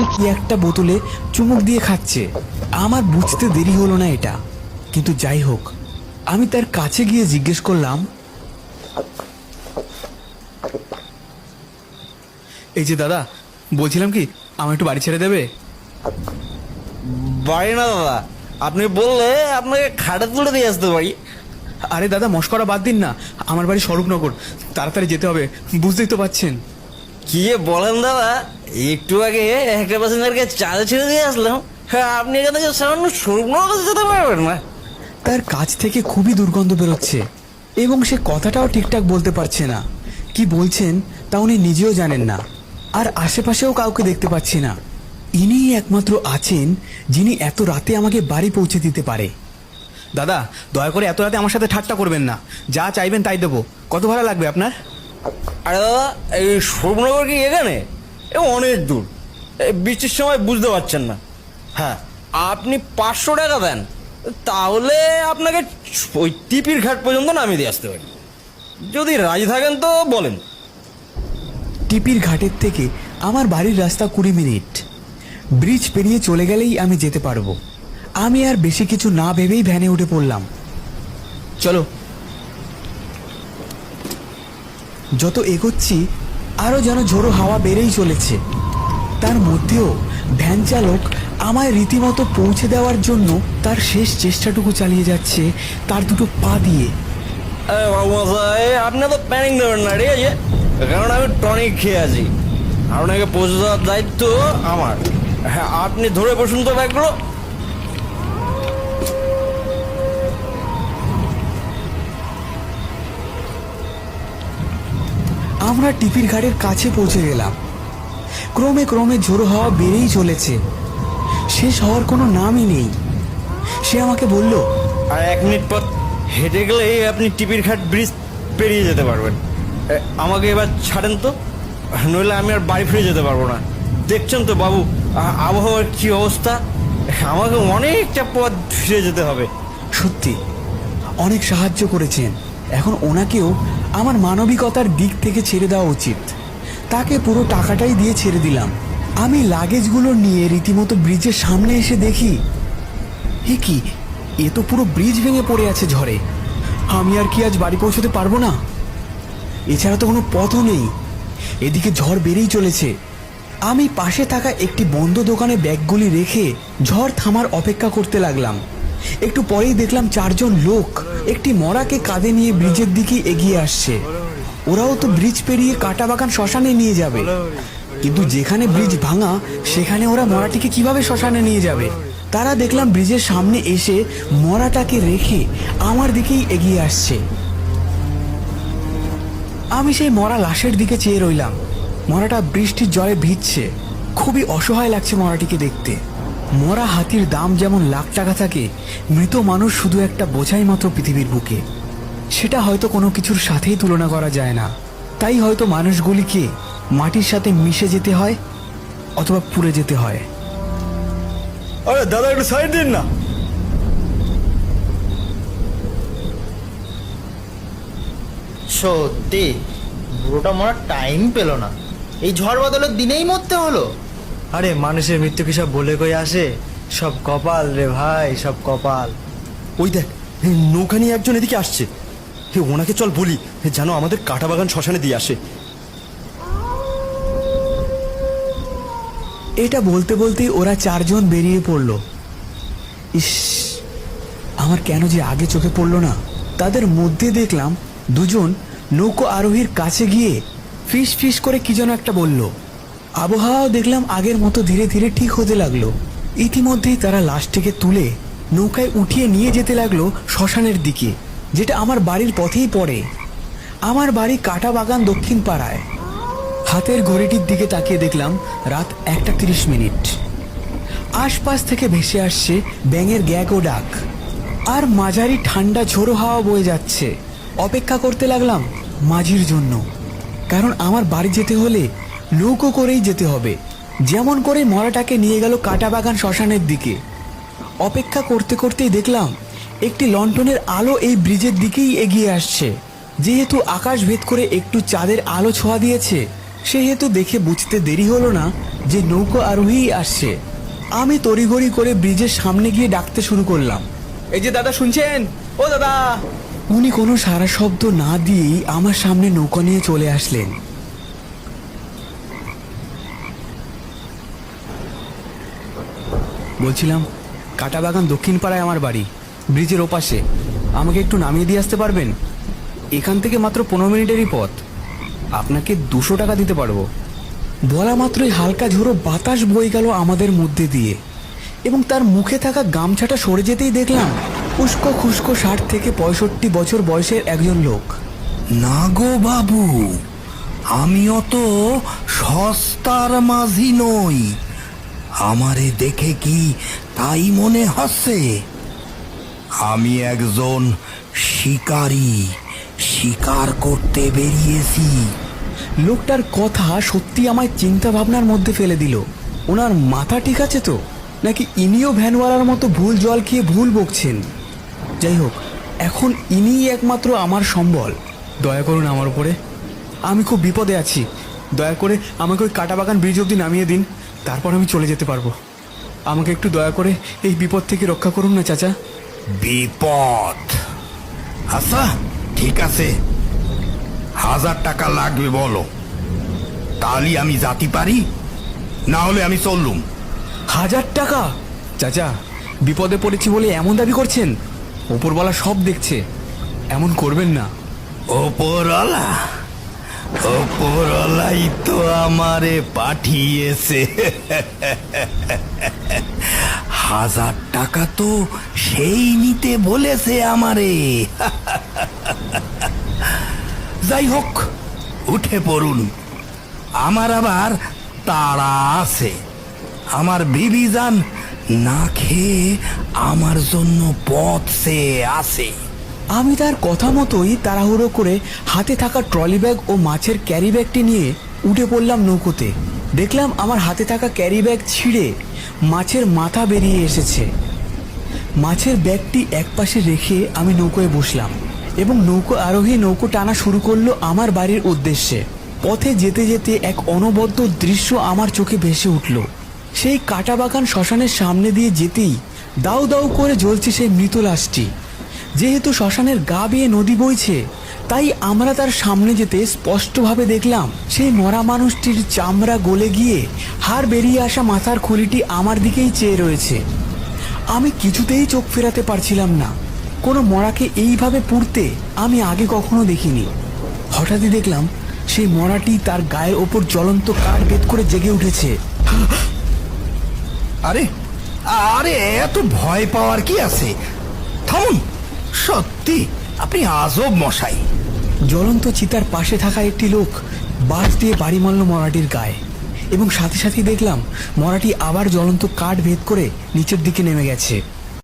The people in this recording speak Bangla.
সে কি একটা বোতলে চুমুক দিয়ে খাচ্ছে? আমার বুঝতে দেরি হলো না এটা। কিন্তু যাই হোক আমি তার কাছে গিয়ে জিজ্ঞেস করলাম এই যে দাদা বলছিলাম কি আমার একটু বাড়ি ছেড়ে দেবে? বাড়ি না দাদা। আপনি বললে আপনাকে খাটে তুলে দিয়ে আসতে পারি। আরে দাদা মস্করা বাদ দিন না। আমার বাড়ি স্বরূপনগর। তাড়াতাড়ি যেতে হবে। বুঝতেই তো পাচ্ছেন। কি যে বলেন দাদা একটু আগে একটা প্যাসেঞ্জারকে চাঁদে ছেড়ে দিয়ে আসলাম। হ্যাঁ আপনি এখান থেকে সামান্য স্বরূপনগর যেতে পারবেন না। তার কাছ থেকে খুবই দুর্গন্ধ বেরোচ্ছে এবং সে কথাটাও ঠিকঠাক বলতে পারছে না। কি বলছেন তা উনি নিজেও জানেন না আর আশেপাশেও কাউকে দেখতে পাচ্ছি না। ইনিই একমাত্র আছেন যিনি এত রাতে আমাকে বাড়ি পৌঁছে দিতে পারে। দাদা দয়া করে এত রাতে আমার সাথে ঠাট্টা করবেন না। যা চাইবেন তাই দেবো। কত ভাড়া লাগবে আপনার? আরে দাদা এই স্বরূপনগর কি এখানে? এ অনেক দূর। এই বৃষ্টির সময় বুঝতে পারছেন না। হ্যাঁ আপনি পাঁচশো টাকা দেন তাহলে আপনাকে ওই টিপির ঘাট পর্যন্ত নামিয়ে দিয়ে আসতে পারি। যদি রাজি থাকেন তো বলেন। টিপির ঘাটের থেকে আমার বাড়ির রাস্তা কুড়ি মিনিট। ব্রিজ পেরিয়ে চলে গেলেই আমি যেতে পারব। আমি আর বেশি কিছু না ভেবেই ভ্যানে উঠে পড়লাম। চলো যত এগোচ্ছি আরও যেন ঝোড়ো হাওয়া বেড়েই চলেছে। তার মধ্যেও ভ্যান চালক আমায় রীতিমতো পৌঁছে দেওয়ার জন্য তার শেষ চেষ্টাটুকু চালিয়ে যাচ্ছে তার দুটো পা দিয়ে। আরে বাবু মশাই আপনি তো প্যানিং নেবেন না, ঠিক আছে? কারণ আমি টনিক খেয়ে আছি। আপনাকে পৌঁছে দেওয়ার দায়িত্ব আমার। হ্যাঁ আপনি ধরে বসুন তো ব্যাগগুলো। আমরা টিপির ঘাটের কাছে পৌঁছে গেলাম। ক্রমে ক্রমে ঝোড়ো হাওয়া বেড়েই চলেছে। শেষ হওয়ার কোনো নামই নেই। সে আমাকে বলল আর এক মিনিট পর হেঁটে গেলে আপনি টিপির ঘাট ব্রিজ পেরিয়ে যেতে পারবেন। আমাকে এবার ছাড়েন তো? নইলে আমি আর বাড়ি ফিরে যেতে পারব না। দেখছেন তো বাবু আবহাওয়ার কি অবস্থা? আমাকে অনেকটা পথ ফিরে যেতে হবে। সত্যি অনেক সাহায্য করেছেন। এখন ওনাকেও আমার মানবিকতার দিক থেকে ছেড়ে দেওয়া উচিত। তাকে পুরো টাকাটাই দিয়ে ছেড়ে দিলাম। আমি লাগেজগুলো নিয়ে রীতিমতো ব্রিজের সামনে এসে দেখি। এ কি? এ তো পুরো ব্রিজ ভেঙে পড়ে আছে ঝড়ে। আমি আর কি আজ বাড়ি পৌঁছতে পারব না? এছাড়া তো কোনো পথও নেই। এদিকে ঝড় বেড়েই চলেছে। আমি পাশে থাকা একটি বন্ধ দোকানে ব্যাগগুলি রেখে ঝড় থামার অপেক্ষা করতে লাগলাম। একটু পরেই দেখলাম চারজন লোক একটি মরাকে কাঁধে নিয়ে ব্রিজের দিকে এগিয়ে আসছে। ওরাও তো ব্রিজ পেরিয়ে কাটা বাগান শ্মশানে নিয়ে যাবে। কিন্তু যেখানে ব্রিজ ভাঙা, সেখানে ওরা মরাটিকে কীভাবে শ্মশানে নিয়ে যাবে? তারা দেখলাম ব্রিজের সামনে এসে মরাটাকে রেখে আমার দিকেই এগিয়ে আসছে। আমি সেই মরা লাশের দিকে চেয়ে রইলাম। মরাটা বৃষ্টির জলে ভিজছে। খুবই অসহায় লাগছে মরাটিকে দেখতে। মরা হাতির দাম যেমন লাখ টাকা থাকে মৃত মানুষ শুধু একটা বোঝাই মাত্র পৃথিবীর বুকে। সেটা হয়তো কোনো কিছুর সাথেই তুলনা করা যায় না। তাই হয়তো মানুষগুলিকে মাটির সাথে মিশে যেতে হয় অথবা পুড়ে যেতে হয়। আরে দাদা একটু সাইড দিন না। সত্যি বুড়োটা মরার টাইম পেল না। এই ঝড় বদলের দিনেই মরতে হলো। আরে মানুষের মৃত্যু কি সব বলে কই আসে? সব কপাল রে ভাই সব কপাল। ওই দেখ নৌকা নিয়ে একজন এদিকে আসছে। হে ওনাকে চল বলি যেন আমাদের কাটা বাগান শ্মশানে দিয়ে আসে। এটা বলতে বলতেই ওরা চারজন বেরিয়ে পড়ল। ইস আমার কেন যে আগে চোখে পড়ল না? তাদের মধ্যে দেখলাম দুজন নৌকো আরোহীর কাছে গিয়ে ফিস ফিস করে কি যেন একটা বলল। আবহাওয়াও দেখলাম আগের মতো ধীরে ধীরে ঠিক হতে লাগল। ইতিমধ্যেই তারা লাশটিকে তুলে নৌকায় উঠিয়ে নিয়ে যেতে লাগল শ্মশানের দিকে, যেটা আমার বাড়ির পথেই পড়ে। আমার বাড়ি কাটা বাগান দক্ষিণ পাড়ায়। হাতের ঘড়িটির দিকে তাকিয়ে দেখলাম রাত একটা তিরিশ মিনিট। আশপাশ থেকে ভেসে আসছে ব্যাঙের গ্যাগ ও ডাক। আর মাঝারি ঠান্ডা ঝোড়ো হাওয়া বয়ে যাচ্ছে। অপেক্ষা করতে লাগলাম মাঝির জন্য। কারণ আমার বাড়ি যেতে হলে নৌকো করেই যেতে হবে। যেমন করে মরাটাকে নিয়ে গেল কাটা বাগান শ্মশানের দিকে। অপেক্ষা করতে করতেই দেখলাম, একটি লন্ঠনের আলো এই ব্রিজের দিকেই এগিয়ে আসছে। যেহেতু আকাশ ভেদ করে একটু চাঁদের আলো ছোঁয়া দিয়েছে, সেহেতু দেখে বুঝতে দেরি হলো না যে নৌকো আরোহী আসছে। আমি তড়িঘড়ি করে ব্রিজের সামনে গিয়ে ডাকতে শুরু করলাম, এই যে দাদা শুনছেন? ও দাদা! উনি কোনো সারা শব্দ না দিয়েই আমার সামনে নৌকা নিয়ে চলে আসলেন। বলছিলাম কাটাবাগান দক্ষিণ পাড়ায় আমার বাড়ি, ব্রিজের ওপাশে। আমাকে একটু নামিয়ে দিয়ে আসতে পারবেন? এখান থেকে মাত্র পনেরো মিনিটেরই পথ। আপনাকে দুশো টাকা দিতে পারব। বলা মাত্রই হালকা ঝোড়ো বাতাস বয়ে গেল আমাদের মধ্যে দিয়ে। এবং তার মুখে থাকা গামছাটা সরে যেতেই দেখলাম উস্কো খুস্কো ষাট থেকে পঁয়ষট্টি বছর বয়সের একজন লোক। না গো বাবু আমি অত সস্তার মাঝি নই। আমারে দেখে কি তাই মনে হচ্ছে? আমি একজন শিকারী, শিকার করতে বেরিয়েছি। লোকটার কথা সত্যি আমায় চিন্তা ভাবনার মধ্যে ফেলে দিল। ওনার মাথা ঠিক আছে তো? নাকি ইনিও ভ্যানওয়ালার মতো ভুল জল খেয়ে ভুল বকছেন? যাই হোক, এখন ইনিই একমাত্র আমার সম্বল। দয়া করুন আমার উপরে। আমি খুব বিপদে আছি। দয়া করে আমাকে ওই কাটা বাগান ব্রিজ অবধি নামিয়ে দিন। তারপর আমি চলে যেতে পারব। আমাকে একটু দয়া করে এই বিপদ থেকে রক্ষা করুন না চাচা। বিপদ? আচ্ছা ঠিক আছে। হাজার টাকা লাগবে বলো। তাহলে আমি জাতি পারি না হলে আমি চললুম। হাজার টাকা? চাচা বিপদে পড়েছি বলে এমন দাবি করছেন? ওপরওয়ালা সব দেখছে। এমন করবেন না। ওপরওয়ালা? ওপরওয়ালাই তো আমারে পাঠিয়েছে। হাজার টাকা তো সেই নিতে বলেছে আমারে। যাই হোক, উঠে পড়ুন। আমার আবার তাড়া আছে। আমার বিবি যান না খেয়ে আমার জন্য পথ সে আছে। আমি তার কথা মতোই তাড়াহুড়ো করে হাতে থাকা ট্রলি ব্যাগ ও মাছের ক্যারি ব্যাগটি নিয়ে উঠে পড়লাম নৌকোতে। দেখলাম আমার হাতে থাকা ক্যারি ব্যাগ ছিঁড়ে মাছের মাথা বেরিয়ে এসেছে। মাছের ব্যাগটি একপাশে রেখে আমি নৌকোয় বসলাম এবং নৌকো আরোহী নৌকো টানা শুরু করল আমার বাড়ির উদ্দেশ্যে। পথে যেতে যেতে এক অনবদ্য দৃশ্য আমার চোখে ভেসে উঠল। সেই কাটাবাগান শ্মশানের সামনে দিয়ে যেতেই দাউ দাউ করে জ্বলছে সেই মৃত লাশটি। যেহেতু শ্মশানের গা বেয়ে নদী বইছে, তাই আমরা তার সামনে যেতে স্পষ্টভাবে দেখলাম, সেই মরা মানুষটির চামড়া গলে গিয়ে হাড় বেরিয়ে আসা মাথার খুলিটি আমার দিকেই চেয়ে রয়েছে। আমি কিছুতেই চোখ ফেরাতে পারছিলাম না। কোনো মরাকে এইভাবে পুড়তে আমি আগে কখনো দেখিনি। হঠাৎই দেখলাম, সেই মরাটি তার গায়ের ওপর জ্বলন্ত কাঠ বেদ করে জেগে উঠেছে। আরে আরে, এত ভয় পাওয়ার কি আছে? থামুন! সত্যি? আপনি আজব মশাই। জ্বলন্ত চিতার পাশে থাকা একটি লোক বাঁশ দিয়ে বাড়ি মারল মরাটির গায়ে এবং সাথে সাথেই দেখলাম মরাটি আবার জ্বলন্ত কাঠ ভেদ করে নিচের দিকে নেমে গেছে।